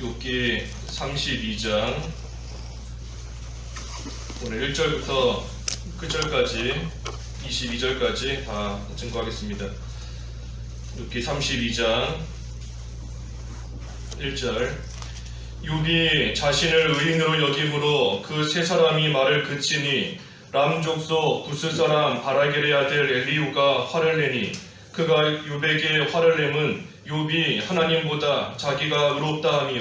욥기 32장 오늘 1절부터 끝절까지 22절까지 다 증거하겠습니다. 욥기 32장 1절 욥이 자신을 의인으로 여김으로 그 세 사람이 말을 그치니 람 족속 구스 사람 바라겔의 아들 엘리우가 화를 내니 그가 욥에게 화를 내면 욥이 하나님보다 자기가 의롭다 하며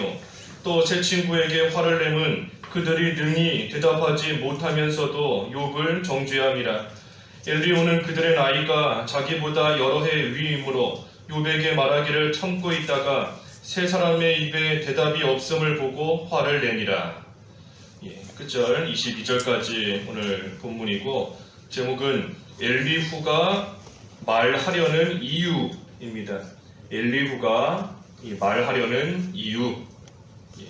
또세 친구에게 화를 내면 그들이 능히 대답하지 못하면서도 욥을 정죄함이라 엘리오는 그들의 나이가 자기보다 여러 해 위이므로 욥에게 말하기를 참고 있다가 세 사람의 입에 대답이 없음을 보고 화를 내니라. 예, 끝절 22절까지 오늘 본문이고 제목은 엘리후가 말하려는 이유입니다. 엘리후가 이 말하려는 이유. 예.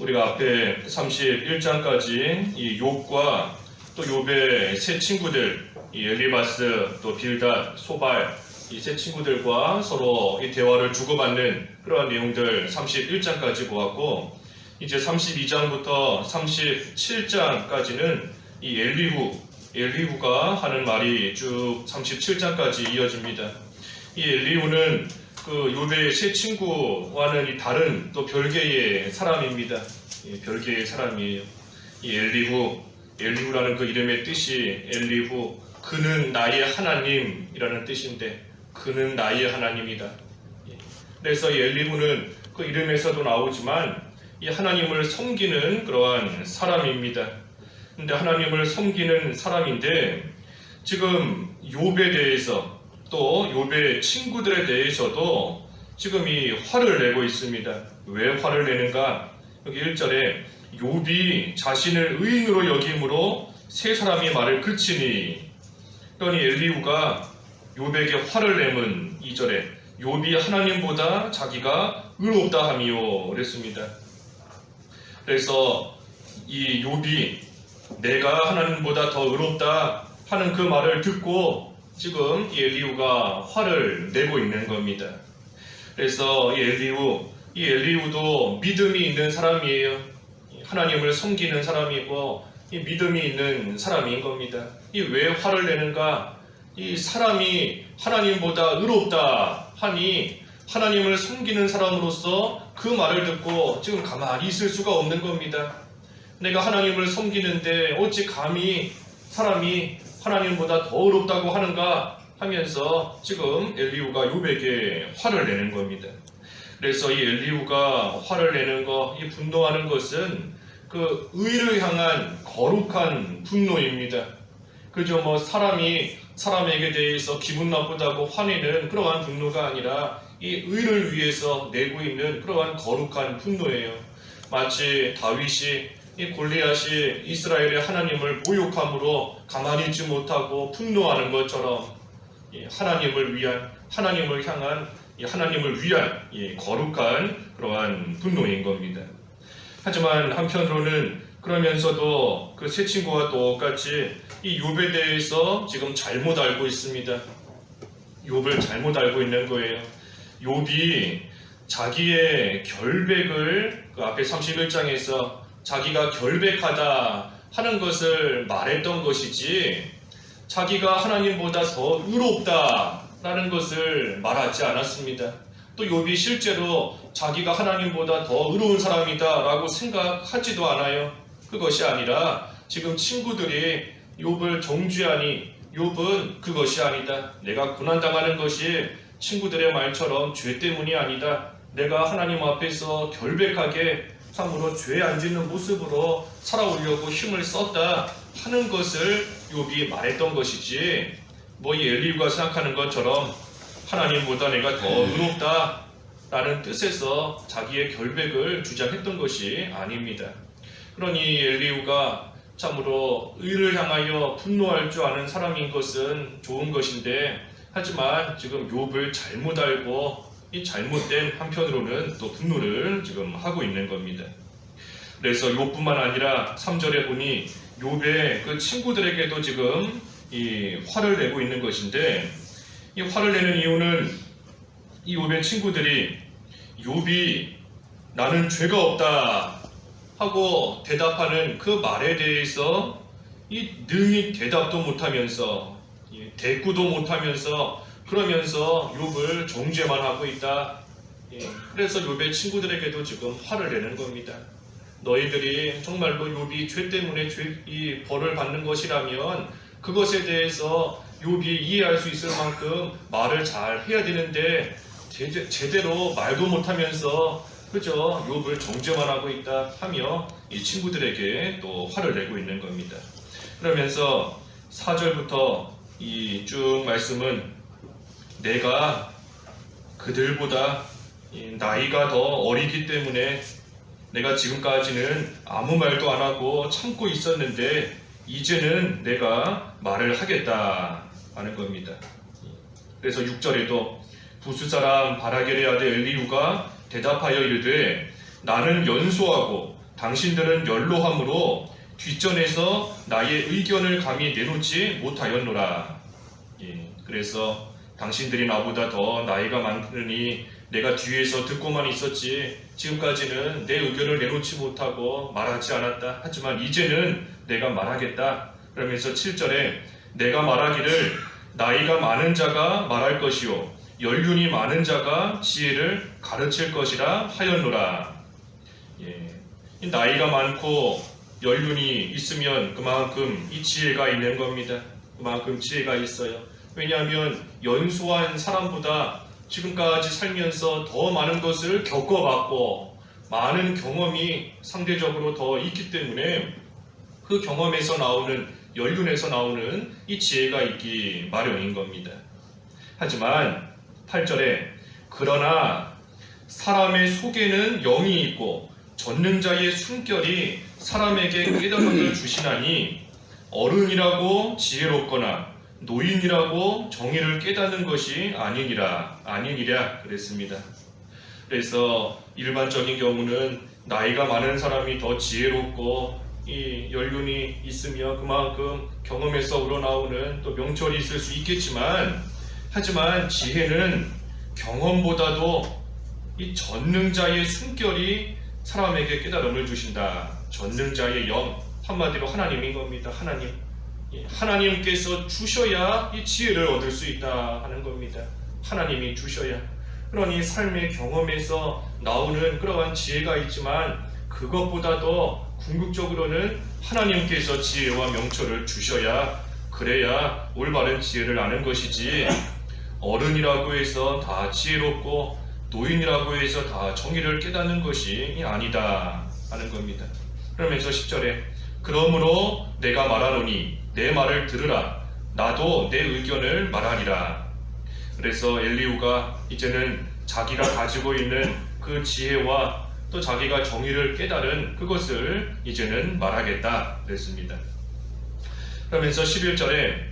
우리가 앞에 31장까지 이 욥과 또 욥의 세 친구들 이 엘리바스 또 빌닷 소발 이 세 친구들과 서로 이 대화를 주고받는 그러한 내용들 31장까지 보았고 이제 32장부터 37장까지는 이 엘리후 엘리후가 하는 말이 쭉 37장까지 이어집니다. 이 엘리후는 그 욥의 세 친구와는 이 다른 또 별개의 사람입니다. 예, 별개의 사람이에요. 이 엘리후 엘리후라는 그 이름의 뜻이 엘리후 그는 나의 하나님이라는 뜻인데 그는 나의 하나님이다. 예. 그래서 이 엘리후는 그 이름에서도 나오지만 이 하나님을 섬기는 그러한 사람입니다. 근데 하나님을 섬기는 사람인데 지금 욥에 대해서 또 욥의 친구들에 대해서도 지금 이 화를 내고 있습니다. 왜 화를 내는가? 여기 1절에 욥이 자신을 의인으로 여김으로 세 사람이 말을 그치니 그러니 엘리우가 욥에게 화를 내면 2절에 욥이 하나님보다 자기가 의롭다 하미요 그랬습니다. 그래서 이 욥이 내가 하나님보다 더 의롭다 하는 그 말을 듣고 지금 이 엘리우가 화를 내고 있는 겁니다. 그래서 이 엘리우, 이 엘리우도 믿음이 있는 사람이에요. 하나님을 섬기는 사람이고 이 믿음이 있는 사람인 겁니다. 이 왜 화를 내는가? 이 사람이 하나님보다 의롭다 하니 하나님을 섬기는 사람으로서 그 말을 듣고 지금 가만히 있을 수가 없는 겁니다. 내가 하나님을 섬기는데 어찌 감히 사람이 하나님보다 더 의롭다고 하는가 하면서 지금 엘리우가 욥에게 화를 내는 겁니다. 그래서 이 엘리우가 화를 내는 것, 이 분노하는 것은 그 의를 향한 거룩한 분노입니다. 그저 뭐 사람이 사람에게 대해서 기분 나쁘다고 화내는 그러한 분노가 아니라 이 의를 위해서 내고 있는 그러한 거룩한 분노예요. 마치 다윗이 이 골리앗이 이스라엘의 하나님을 모욕함으로 가만히 있지 못하고 분노하는 것처럼 이 하나님을 위한 하나님을 향한 이 하나님을 위한 이 거룩한 그러한 분노인 겁니다. 하지만 한편으로는 그러면서도 그 세 친구와 똑같이 이 욥에 대해서 지금 잘못 알고 있습니다. 욥을 잘못 알고 있는 거예요. 욥이 자기의 결백을 그 앞에 31장에서 자기가 결백하다 하는 것을 말했던 것이지 자기가 하나님보다 더 의롭다라는 것을 말하지 않았습니다. 또 욥이 실제로 자기가 하나님보다 더 의로운 사람이다라고 생각하지도 않아요. 그것이 아니라 지금 친구들이 욥을 정죄하니 욥은 그것이 아니다. 내가 고난 당하는 것이 친구들의 말처럼 죄 때문이 아니다. 내가 하나님 앞에서 결백하게 참으로 죄 안 짓는 모습으로 살아오려고 힘을 썼다 하는 것을 욥이 말했던 것이지 뭐 이 엘리우가 생각하는 것처럼 하나님보다 내가 더 의롭다 라는 뜻에서 자기의 결백을 주장했던 것이 아닙니다. 그러니 엘리우가 참으로 의를 향하여 분노할 줄 아는 사람인 것은 좋은 것인데 하지만 지금 욥을 잘못 알고 이 잘못된 한편으로는 또 분노를 지금 하고 있는 겁니다. 그래서 욥뿐만 아니라 3절에 보니 욥의 그 친구들에게도 지금 이 화를 내고 있는 것인데 이 화를 내는 이유는 이 욥의 친구들이 욥이 나는 죄가 없다 하고 대답하는 그 말에 대해서 이 능히 대답도 못하면서 이 대꾸도 못하면서 그러면서 욥을 정죄만 하고 있다. 예, 그래서 욥의 친구들에게도 지금 화를 내는 겁니다. 너희들이 정말로 욥이 죄 때문에 죄, 이 벌을 받는 것이라면 그것에 대해서 욥이 이해할 수 있을 만큼 말을 잘 해야 되는데 제대, 제대로 말도 못하면서 그저 욥을 정죄만 하고 있다 하며 이 친구들에게 또 화를 내고 있는 겁니다. 그러면서 4절부터 이 쭉 말씀은 내가 그들보다 이 나이가 더 어리기 때문에 내가 지금까지는 아무 말도 안 하고 참고 있었는데 이제는 내가 말을 하겠다 하는 겁니다. 그래서 6절에도 부수 사람 바라게레 아들 엘리우가 대답하여 이르되 나는 연소하고 당신들은 연로함으로 뒷전에서 나의 의견을 감히 내놓지 못하였노라. 예, 그래서 당신들이 나보다 더 나이가 많으니 내가 뒤에서 듣고만 있었지 지금까지는 내 의견을 내놓지 못하고 말하지 않았다. 하지만 이제는 내가 말하겠다. 그러면서 7절에 내가 말하기를 나이가 많은 자가 말할 것이요 연륜이 많은 자가 지혜를 가르칠 것이라 하였노라. 예, 이 나이가 많고 연륜이 있으면 그만큼 이 지혜가 있는 겁니다. 그만큼 지혜가 있어요. 왜냐하면 연소한 사람보다 지금까지 살면서 더 많은 것을 겪어봤고 많은 경험이 상대적으로 더 있기 때문에 그 경험에서 나오는 연륜에서 나오는 이 지혜가 있기 마련인 겁니다. 하지만 8절에 그러나 사람의 속에는 영이 있고 전능자의 숨결이 사람에게 깨달음을 주시나니 어른이라고 지혜롭거나 노인이라고 정의를 깨닫는 것이 아니니라 아니니라 그랬습니다. 그래서 일반적인 경우는 나이가 많은 사람이 더 지혜롭고 이 연륜이 있으며 그만큼 경험에서 우러나오는 또 명철이 있을 수 있겠지만 하지만 지혜는 경험보다도 이 전능자의 숨결이 사람에게 깨달음을 주신다. 전능자의 영 한마디로 하나님인 겁니다. 하나님. 예, 하나님께서 주셔야 이 지혜를 얻을 수 있다 하는 겁니다. 하나님이 주셔야. 그러니 삶의 경험에서 나오는 그러한 지혜가 있지만 그것보다도 궁극적으로는 하나님께서 지혜와 명철을 주셔야 그래야 올바른 지혜를 아는 것이지 어른이라고 해서 다 지혜롭고 노인이라고 해서 다 정의를 깨닫는 것이 아니다 하는 겁니다. 그러면서 10절에 그러므로 내가 말하노니 내 말을 들으라. 나도 내 의견을 말하리라. 그래서 엘리우가 이제는 자기가 가지고 있는 그 지혜와 또 자기가 정의를 깨달은 그것을 이제는 말하겠다 그랬습니다. 그러면서 11절에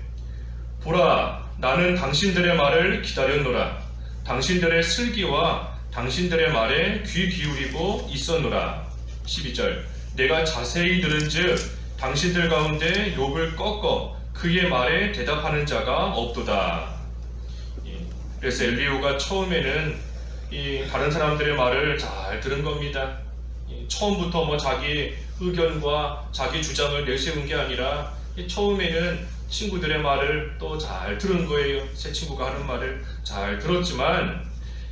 보라 나는 당신들의 말을 기다렸노라. 당신들의 슬기와 당신들의 말에 귀 기울이고 있었노라. 12절 내가 자세히 들은즉 당신들 가운데 욕을 꺾어 그의 말에 대답하는 자가 없도다. 예, 그래서 엘리오가 처음에는 이 다른 사람들의 말을 잘 들은 겁니다. 이 처음부터 뭐 자기 의견과 자기 주장을 내세운 게 아니라 이 처음에는 친구들의 말을 또 잘 들은 거예요. 새 친구가 하는 말을 잘 들었지만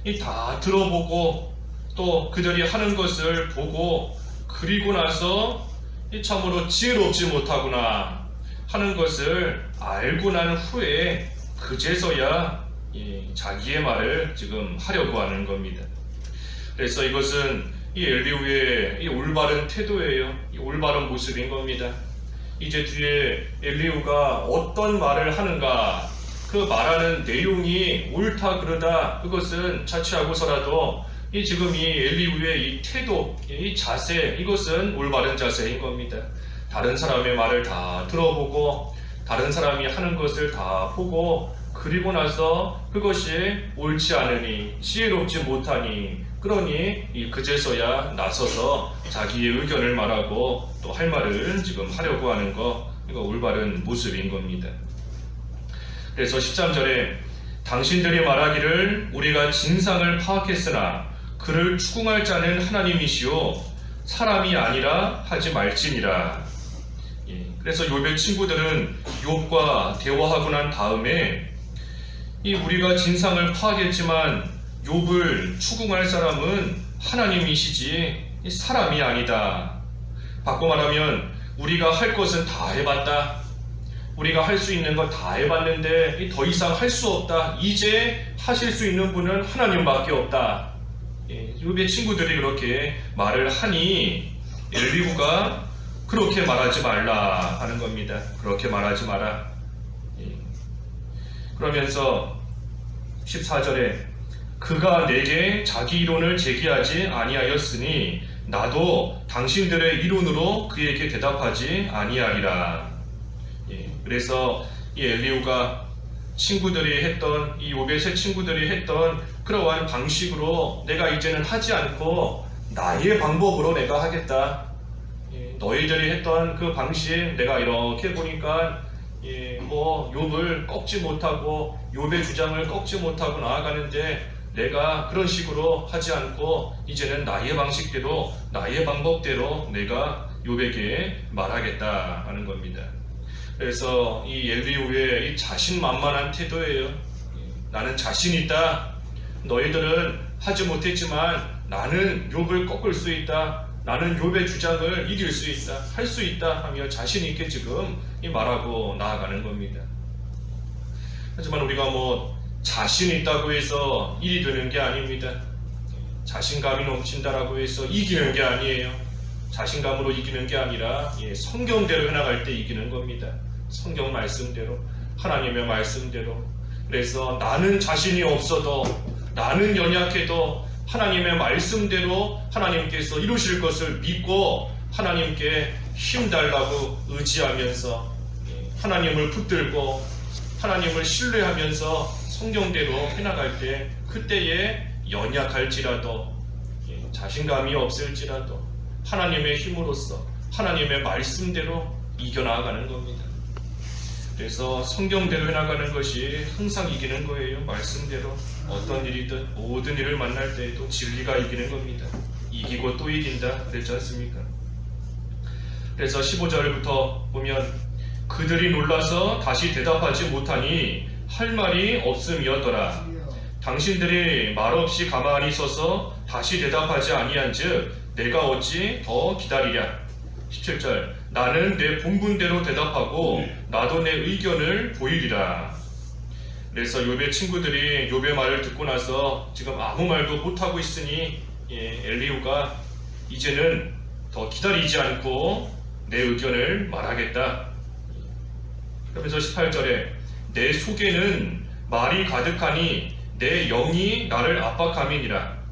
이다 들어보고 또 그들이 하는 것을 보고 그리고 나서 이 참으로 지혜롭지 못하구나 하는 것을 알고 난 후에 그제서야 이 자기의 말을 지금 하려고 하는 겁니다. 그래서 이것은 이 엘리우의 이 올바른 태도예요. 이 올바른 모습인 겁니다. 이제 뒤에 엘리우가 어떤 말을 하는가 그 말하는 내용이 옳다 그러다 그것은 차치하고서라도 이 지금 이 엘리우의 이 태도, 이 자세 이것은 올바른 자세인 겁니다. 다른 사람의 말을 다 들어보고 다른 사람이 하는 것을 다 보고 그리고 나서 그것이 옳지 않으니 지혜롭지 못하니 그러니 이 그제서야 나서서 자기의 의견을 말하고 또 할 말을 지금 하려고 하는 거 이거 올바른 모습인 겁니다. 그래서 13절에 당신들이 말하기를 우리가 진상을 파악했으나 그를 추궁할 자는 하나님이시오 사람이 아니라 하지 말지니라. 예, 그래서 욥의 친구들은 욥과 대화하고 난 다음에 이 우리가 진상을 파악했지만 욥을 추궁할 사람은 하나님이시지 이 사람이 아니다. 바꿔 말하면 우리가 할 것은 다 해봤다. 우리가 할 수 있는 거다 해봤는데 이더 이상 할 수 없다. 이제 하실 수 있는 분은 하나님밖에 없다. 예, 욥의 친구들이 그렇게 말을 하니 엘리후가 그렇게 말하지 말라 하는 겁니다. 그렇게 말하지 마라. 예. 그러면서 14절에 그가 내게 자기 이론을 제기하지 아니하였으니 나도 당신들의 이론으로 그에게 대답하지 아니하리라. 예, 그래서 이 엘리우가 친구들이 했던 이새 친구들이 했던 그러한 방식으로 내가 이제는 하지 않고 나의 방법으로 내가 하겠다. 예, 너희들이 했던 그 방식 내가 이렇게 보니까 예, 뭐 욥을 꺾지 못하고 욥의 주장을 꺾지 못하고 나아가는데 내가 그런 식으로 하지 않고 이제는 나의 방식대로 나의 방법대로 내가 욥에게 말하겠다 하는 겁니다. 그래서 이 엘리우의 이 자신만만한 태도예요. 나는 자신 있다. 너희들은 하지 못했지만 나는 욥을 꺾을 수 있다. 나는 욥의 주장을 이길 수 있다. 할 수 있다 하며 자신 있게 지금 이 말하고 나아가는 겁니다. 하지만 우리가 뭐 자신 있다고 해서 일이 되는 게 아닙니다. 자신감이 넘친다라고 해서 이기는 게 아니에요. 자신감으로 이기는 게 아니라 예, 성경대로 해나갈 때 이기는 겁니다. 성경 말씀대로 하나님의 말씀대로 그래서 나는 자신이 없어도 나는 연약해도 하나님의 말씀대로 하나님께서 이루실 것을 믿고 하나님께 힘 달라고 의지하면서 예, 하나님을 붙들고 하나님을 신뢰하면서 성경대로 해나갈 때 그때에 연약할지라도 예, 자신감이 없을지라도 하나님의 힘으로써 하나님의 말씀대로 이겨나가는 겁니다. 그래서 성경대로 해나가는 것이 항상 이기는 거예요. 말씀대로 어떤 일이든 모든 일을 만날 때에도 진리가 이기는 겁니다. 이기고 또 이긴다 그랬지 않습니까? 그래서 15절부터 보면 그들이 놀라서 다시 대답하지 못하니 할 말이 없음이었더라. 당신들이 말없이 가만히 서서 다시 대답하지 아니한즉 내가 어찌 더 기다리랴. 17절 나는 내 본분대로 대답하고 나도 내 의견을 보이리라. 그래서 욥의 친구들이 욥의 말을 듣고 나서 지금 아무 말도 못 하고 있으니 예, 엘리우가 이제는 더 기다리지 않고 내 의견을 말하겠다. 그러면서 18절에 내 속에는 말이 가득하니 내 영이 나를 압박함이니라.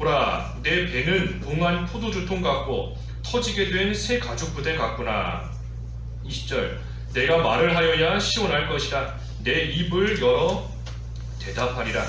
보라, 내 배는 봉한 포도주 통 같고 터지게 된 새 가죽 부대 같구나. 20절 내가 말을 하여야 시원할 것이라 내 입을 열어 대답하리라.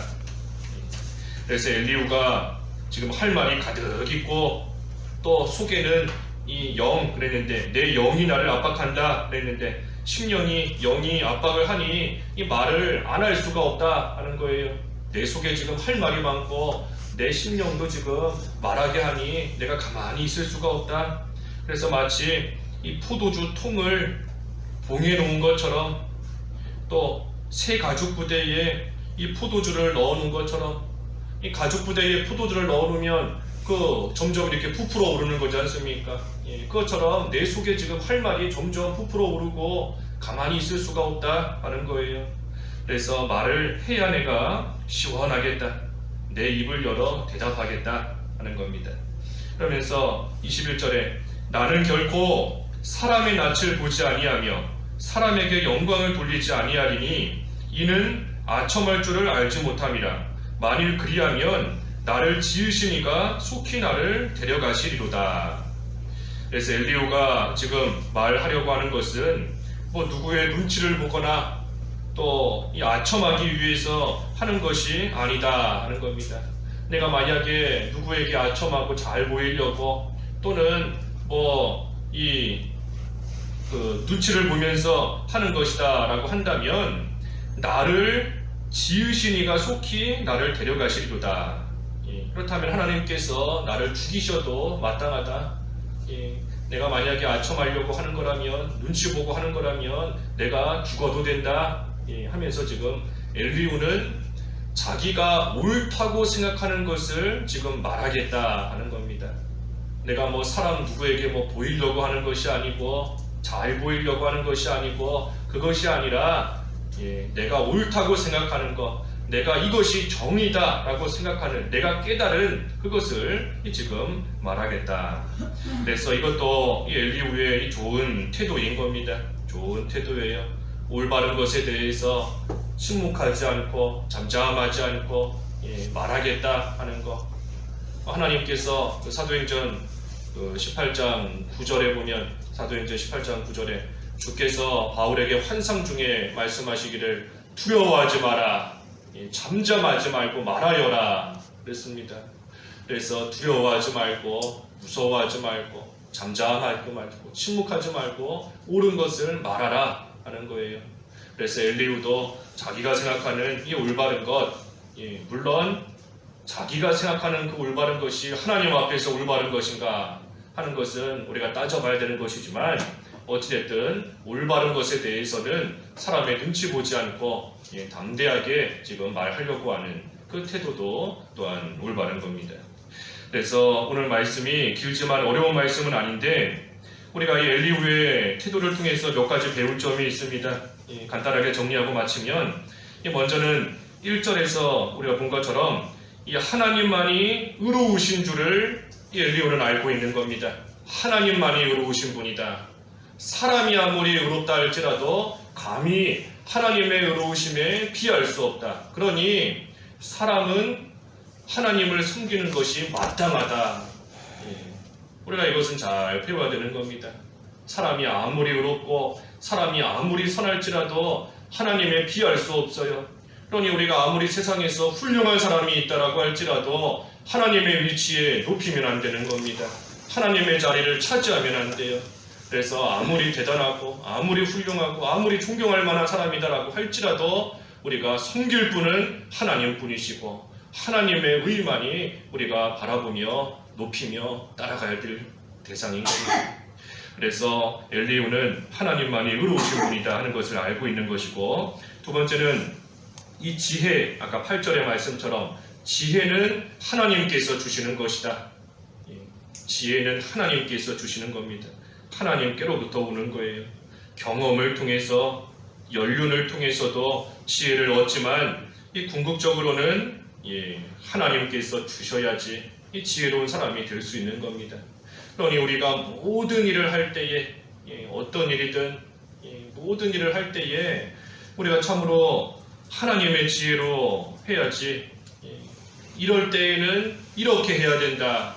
그래서 엘리우가 지금 할 말이 가득 있고 또 속에는 이 영 그랬는데 내 영이 나를 압박한다 그랬는데 심령이 영이 압박을 하니 이 말을 안 할 수가 없다 하는 거예요. 내 속에 지금 할 말이 많고 내 심령도 지금 말하게 하니 내가 가만히 있을 수가 없다. 그래서 마치 이 포도주 통을 봉해 놓은 것처럼 또 새 가죽 부대에 이 포도주를 넣어 놓은 것처럼 이 가죽 부대에 포도주를 넣어 놓으면 그 점점 이렇게 부풀어 오르는 거지 않습니까? 예, 그것처럼 내 속에 지금 할 말이 점점 부풀어 오르고 가만히 있을 수가 없다 하는 거예요. 그래서 말을 해야 내가 시원하겠다. 내 입을 열어 대답하겠다 하는 겁니다. 그러면서 21절에 나는 결코 사람의 낯을 보지 아니하며 사람에게 영광을 돌리지 아니하리니 이는 아첨할 줄을 알지 못함이라 만일 그리하면 나를 지으시니가 속히 나를 데려가시리로다. 그래서 엘리오가 지금 말하려고 하는 것은 뭐 누구의 눈치를 보거나 또이 아첨하기 위해서 하는 것이 아니다 하는 겁니다. 내가 만약에 누구에게 아첨하고 잘 보이려고 또는 뭐이 그 눈치를 보면서 하는 것이다라고 한다면 나를 지으시니가 속히 나를 데려가시리로다. 예. 그렇다면 하나님께서 나를 죽이셔도 마땅하다. 예, 내가 만약에 아첨하려고 하는 거라면 눈치 보고 하는 거라면 내가 죽어도 된다 예, 하면서 지금 엘리우는 자기가 옳다고 생각하는 것을 지금 말하겠다 하는 겁니다. 내가 뭐 사람 누구에게 뭐 보이려고 하는 것이 아니고 잘 보이려고 하는 것이 아니고 그것이 아니라 예, 내가 옳다고 생각하는 것, 내가 이것이 정의다라고 생각하는 내가 깨달은 그것을 지금 말하겠다. 그래서 이것도 이 엘리우의 이 좋은 태도인 겁니다. 좋은 태도예요. 올바른 것에 대해서 침묵하지 않고 잠잠하지 않고 예, 말하겠다 하는 것. 하나님께서 그 사도행전 그 18장 9절에 보면 사도행전 18장 9절에 주께서 바울에게 환상 중에 말씀하시기를 두려워하지 마라 예, 잠잠하지 말고 말하여라 그랬습니다. 그래서 두려워하지 말고 무서워하지 말고 잠잠하지 말고 침묵하지 말고 옳은 것을 말하라 하는 거예요. 그래서 엘리우도 자기가 생각하는 이 올바른 것, 예, 물론 자기가 생각하는 그 올바른 것이 하나님 앞에서 올바른 것인가 하는 것은 우리가 따져봐야 되는 것이지만 어찌됐든 올바른 것에 대해서는 사람의 눈치 보지 않고 예, 담대하게 지금 말하려고 하는 그 태도도 또한 올바른 겁니다. 그래서 오늘 말씀이 길지만 어려운 말씀은 아닌데 우리가 이 엘리후의 태도를 통해서 몇 가지 배울 점이 있습니다. 예, 간단하게 정리하고 마치면 이 먼저는 1절에서 우리가 본 것처럼 이 하나님만이 의로우신 줄을 이 엘리오는 알고 있는 겁니다. 하나님만이 의로우신 분이다. 사람이 아무리 의롭다 할지라도 감히 하나님의 의로우심에 비할 수 없다. 그러니 사람은 하나님을 섬기는 것이 마땅하다. 예. 우리가 이것은 잘 배워야 되는 겁니다. 사람이 아무리 의롭고 사람이 아무리 선할지라도 하나님에 비할 수 없어요. 그러니 우리가 아무리 세상에서 훌륭한 사람이 있다라고 할지라도 하나님의 위치에 높이면 안 되는 겁니다. 하나님의 자리를 차지하면 안 돼요. 그래서 아무리 대단하고 아무리 훌륭하고 아무리 존경할 만한 사람이다라고 할지라도 우리가 섬길 분은 하나님 분이시고 하나님의 의만이 우리가 바라보며 높이며 따라가야 될 대상인 겁니다. 그래서 엘리우는 하나님만이 의로우신 분이다 하는 것을 알고 있는 것이고 두 번째는 이 지혜 아까 8절의 말씀처럼 지혜는 하나님께서 주시는 것이다. 예, 지혜는 하나님께서 주시는 겁니다. 하나님께로부터 오는 거예요. 경험을 통해서 연륜을 통해서도 지혜를 얻지만 이 궁극적으로는 예, 하나님께서 주셔야지 이 지혜로운 사람이 될 수 있는 겁니다. 그러니 우리가 모든 일을 할 때에 예, 어떤 일이든 예, 모든 일을 할 때에 우리가 참으로 하나님의 지혜로 해야지 예, 이럴 때에는 이렇게 해야 된다.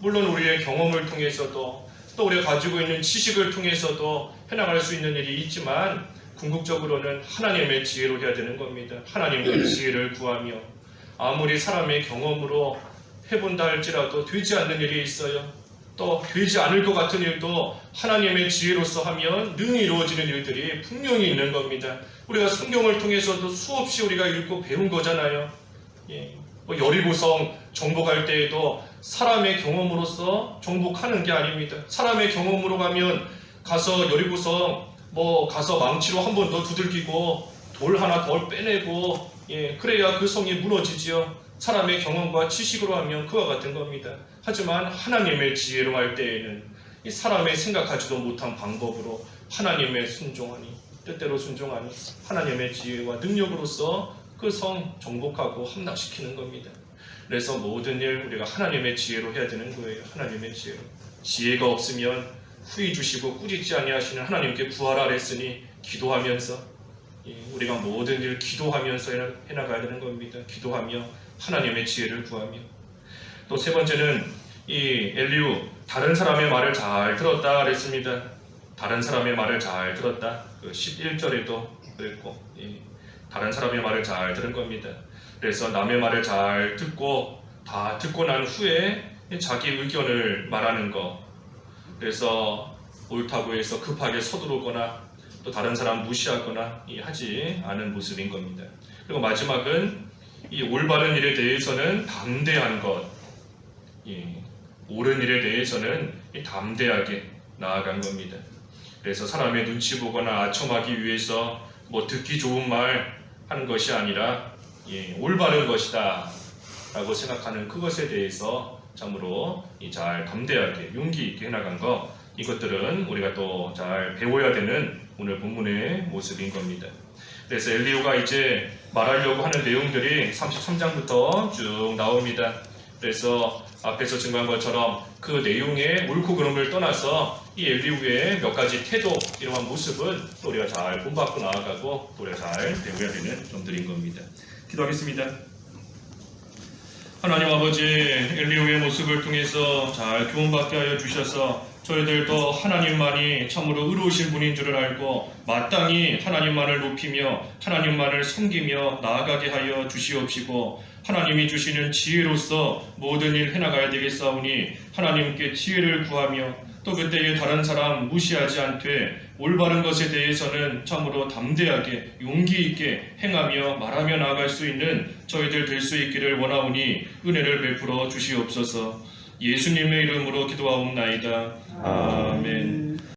물론 우리의 경험을 통해서도 또 우리가 가지고 있는 지식을 통해서도 해나갈 수 있는 일이 있지만 궁극적으로는 하나님의 지혜로 해야 되는 겁니다. 하나님의 지혜를 구하며 아무리 사람의 경험으로 해본다 할지라도 되지 않는 일이 있어요. 또 되지 않을 것 같은 일도 하나님의 지혜로서 하면 능히 이루어지는 일들이 분명히 있는 겁니다. 우리가 성경을 통해서도 수없이 우리가 읽고 배운 거잖아요. 예. 뭐 여리고성 정복할 때에도 사람의 경험으로서 정복하는 게 아닙니다. 사람의 경험으로 가면 가서 여리고성 뭐 가서 망치로 한 번 더 두들기고 돌 하나 더 빼내고 예, 그래야 그 성이 무너지지요. 사람의 경험과 지식으로 하면 그와 같은 겁니다. 하지만 하나님의 지혜로 할 때에는 이 사람의 생각하지도 못한 방법으로 하나님의 순종하니 뜻대로 순종하니 하나님의 지혜와 능력으로서 그 성 정복하고 함락시키는 겁니다. 그래서 모든 일 우리가 하나님의 지혜로 해야 되는 거예요. 하나님의 지혜로. 지혜가 없으면 후히 주시고 꾸짖지 아니하시는 하나님께 구하라 그랬으니 기도하면서 예, 우리가 모든 일 기도하면서 해나- 해나가야 되는 겁니다. 기도하며 하나님의 지혜를 구하며 또 세 번째는 이 엘리우 다른 사람의 말을 잘 들었다 그랬습니다. 다른 사람의 말을 잘 들었다. 그 11절에도 그랬고 예, 다른 사람의 말을 잘 들은 겁니다. 그래서 남의 말을 잘 듣고 다 듣고 난 후에 자기 의견을 말하는 거. 그래서 옳다고 해서 급하게 서두르거나 또 다른 사람 무시하거나 이 하지 않은 모습인 겁니다. 그리고 마지막은 이 올바른 일에 대해서는 담대한 것, 예, 옳은 일에 대해서는 이 담대하게 나아간 겁니다. 그래서 사람의 눈치 보거나 아첨하기 위해서 뭐 듣기 좋은 말 하는 것이 아니라 예, 올바른 것이다 라고 생각하는 그것에 대해서 참으로 이잘 담대하게 용기 있게 해나간 거 이것들은 우리가 또 잘 배워야 되는 오늘 본문의 모습인 겁니다. 그래서 엘리오가 이제 말하려고 하는 내용들이 33장부터 쭉 나옵니다. 그래서 앞에서 증거한 것처럼 그 내용의 옳고 그름을 떠나서 이 엘리우의 몇 가지 태도 이러한 모습은 또 우리가 잘 본받고 나아가고 또 우리가 잘 배워야 되는 점들인 겁니다. 기도하겠습니다. 하나님 아버지 엘리오의 모습을 통해서 잘 교훈받게 하여 주셔서 저희들도 하나님만이 참으로 의로우신 분인 줄을 알고 마땅히 하나님만을 높이며 하나님만을 섬기며 나아가게 하여 주시옵시고 하나님이 주시는 지혜로서 모든 일 해나가야 되겠사오니 하나님께 지혜를 구하며 또 그때에 다른 사람 무시하지 않되 올바른 것에 대해서는 참으로 담대하게 용기 있게 행하며 말하며 나아갈 수 있는 저희들 될 수 있기를 원하오니 은혜를 베풀어 주시옵소서 예수님의 이름으로 기도하옵나이다. 아멘.